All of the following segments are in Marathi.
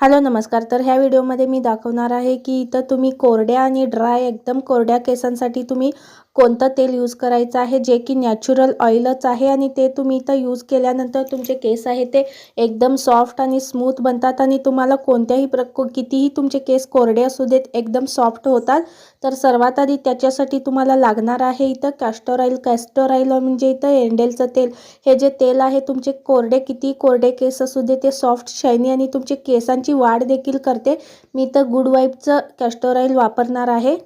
हॅलो नमस्कार. तर ह्या व्हिडिओमध्ये मी दाखवणार आहे की इथं तुम्ही कोरड्या आणि ड्राय एकदम कोरड्या केसांसाठी तुम्ही कोणतं तेल यूज करायचं आहे जे की नॅचरल ऑइलच आहे आणि ते तुम्ही इथं यूज केल्यानंतर तुमचे केस आहे ते एकदम सॉफ्ट आणि स्मूथ बनतात आणि तुम्हाला कोणत्याही प्र कितीही तुमचे केस कोरडे असू देत एकदम सॉफ्ट होतात. तर सर्वात आधी त्याच्यासाठी तुम्हाला लागणार आहे इथं कॅस्टर ऑइल कॅस्टर ऑइल म्हणजे इथं एंडेलचं तेल. हे जे तेल आहे तुमचे कोरडे किती कोरडे केस असू दे ते सॉफ्ट शायनी आणि तुमचे केसां वाढ देखील करते. मी तर गुड वाईफचं कॅस्टर ऑइल वापरणार आहे.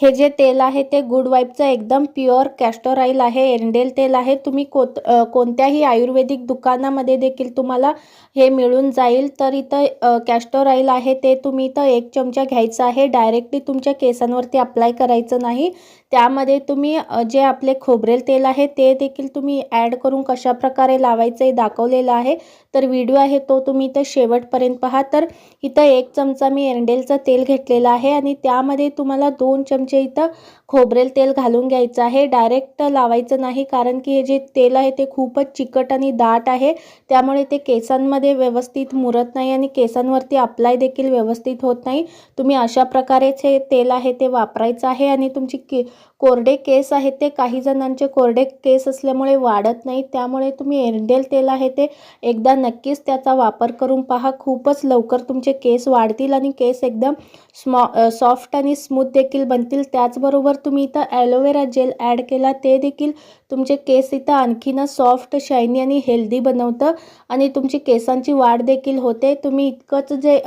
हे जे तेल आहे ते गुड वाईफचं एकदम प्युअर कॅस्टर ऑइल आहे एरंडेल तेल आहे. तुम्ही कोत कोणत्याही आयुर्वेदिक दुकानामध्ये देखील तुम्हाला हे मिळून जाईल. तर इथं कॅस्टर ऑइल आहे ते तुम्ही इथं एक चमचा घ्यायचं आहे. डायरेक्टली तुमच्या केसांवरती अप्लाय करायचं नाही. त्यामध्ये तुम्ही जे आपले खोबरेल तेल आहे ते देखील तुम्ही ॲड करून कशाप्रकारे लावायचं हे दाखवलेलं आहे. तर व्हिडिओ आहे तो तुम्ही इथं शेवटपर्यंत पहा. तर इथं एक चमचा मी एरंडेलचं तेल घेतलेलं आहे आणि त्यामध्ये तुम्हाला दोन चमचे इथं खोबरेल तेल घालून घ्यायचं आहे. डायरेक्ट लावायचं नाही कारण की हे जे तेल आहे ते खूपच चिकट आणि दाट आहे. त्यामुळे ते केसांमध्ये व्यवस्थित मुरत नाही आणि केसांवरती अप्लाय देखील व्यवस्थित होत नाही. तुम्ही अशा प्रकारेच हे तेल आहे ते वापरायचं आहे आणि तुमची के कोरडे केस आहेत ते काही जणांचे कोरडे केस असल्यामुळे वाढत नाही. त्यामुळे तुम्ही एरंडेल तेल आहे ते एकदा नक्कीच त्याचा वापर करून पहा. खूपच लवकर तुमचे केस वाढतील आणि केस एकदम स्मॉ सॉफ्ट आणि स्मूथ देखील बनतील. त्याचबरोबर तुम्ही इथं ॲलोवेरा जेल ॲड केला ते देखील तुमचे केस इथं आणखीन सॉफ्ट शायनी आणि हेल्दी बनवतं आणि तुमची केसांची वाढ देखील होते. तुम्ही इतकंच जे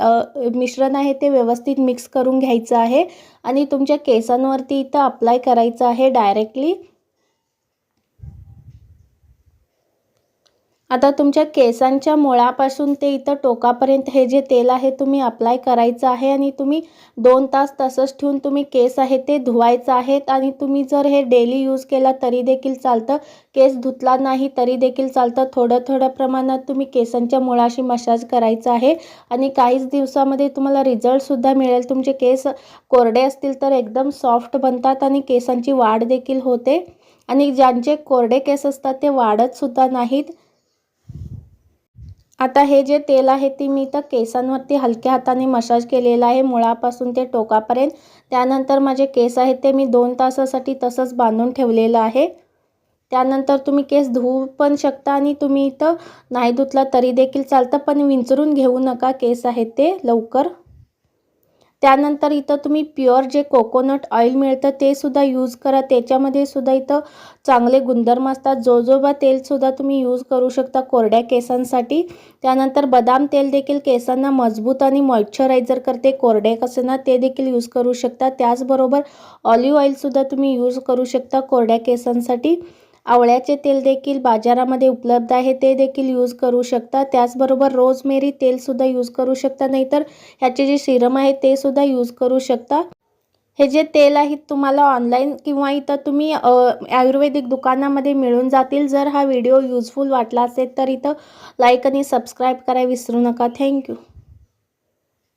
मिश्रण आहे ते व्यवस्थित मिक्स करून घ्यायचं आहे आणि तुमच्या केसांवरती इथं अप्लाय करायचं आहे डायरेक्टली आता तुमच्या केसांच्या मुळापासून ते इथं टोकापर्यंत हे जे तेल आहे तुम्ही अप्लाय करायचं आहे आणि तुम्ही दोन तास तसंच ठेवून तुम्ही केस आहे ते धुवायचं आहेत आणि तुम्ही जर हे डेली यूज केला तरी देखील चालतं. केस धुतला नाही तरी देखील चालतं. थोडं थोड्या प्रमाणात तुम्ही केसांच्या मुळाशी मसाज करायचं आहे आणि काहीच दिवसामध्ये तुम्हाला रिझल्टसुद्धा मिळेल. तुमचे केस कोरडे असतील तर एकदम सॉफ्ट बनतात आणि केसांची वाढ देखील होते. आणि ज्यांचे कोरडे केस असतात ते वाढतसुद्धा नाहीत. आता हे जे तेल आहे ते मी तर केसांवरती हलक्या हाताने मसाज केलेला आहे. मुळापासून ते टोकापर्यंत. त्यानंतर माझे केस आहेत ते मी दोन तासासाठी तसंच बांधून ठेवलेलं आहे. त्यानंतर तुम्ही केस धुवू पण शकता आणि तुम्ही इथं नाही धुतला तरी देखील चालतं. पण विंचरून घेऊ नका केस आहेत ते लवकर. त्यानंतर इथं तुम्ही प्युअर जे कोकोनट ऑइल मिळतं ते सुद्धा यूज करा. त्याच्यामध्ये सुद्धा इथं चांगले गुणधर्म असतात. जोजोबा तेलसुद्धा तुम्ही यूज करू शकता कोरड्या केसांसाठी. त्यानंतर बदाम तेल देखील केसांना मजबूत आणि मॉइश्चरायझर करते. कोरड्या केसांना ते देखील यूज करू शकता. त्याचबरोबर ऑलिव्ह ऑइलसुद्धा तुम्ही यूज करू शकता कोरड्या केसांसाठी. आवळ्याचे तेल देखील बाजारामध्ये उपलब्ध आहे ते देखील यूज करू शकता. त्याचबरोबर रोजमेरी तेलसुद्धा यूज करू शकता नाहीतर ह्याचे जे सिरम आहे ते सुद्धा यूज करू शकता. हे जे तेल आहे तुम्हाला ऑनलाईन किंवा इथं तुम्ही आयुर्वेदिक दुकानामध्ये मिळून जातील. जर हा व्हिडिओ यूजफुल वाटला असेल तर इथं लाईक आणि सबस्क्राईब करायला विसरू नका. थँक्यू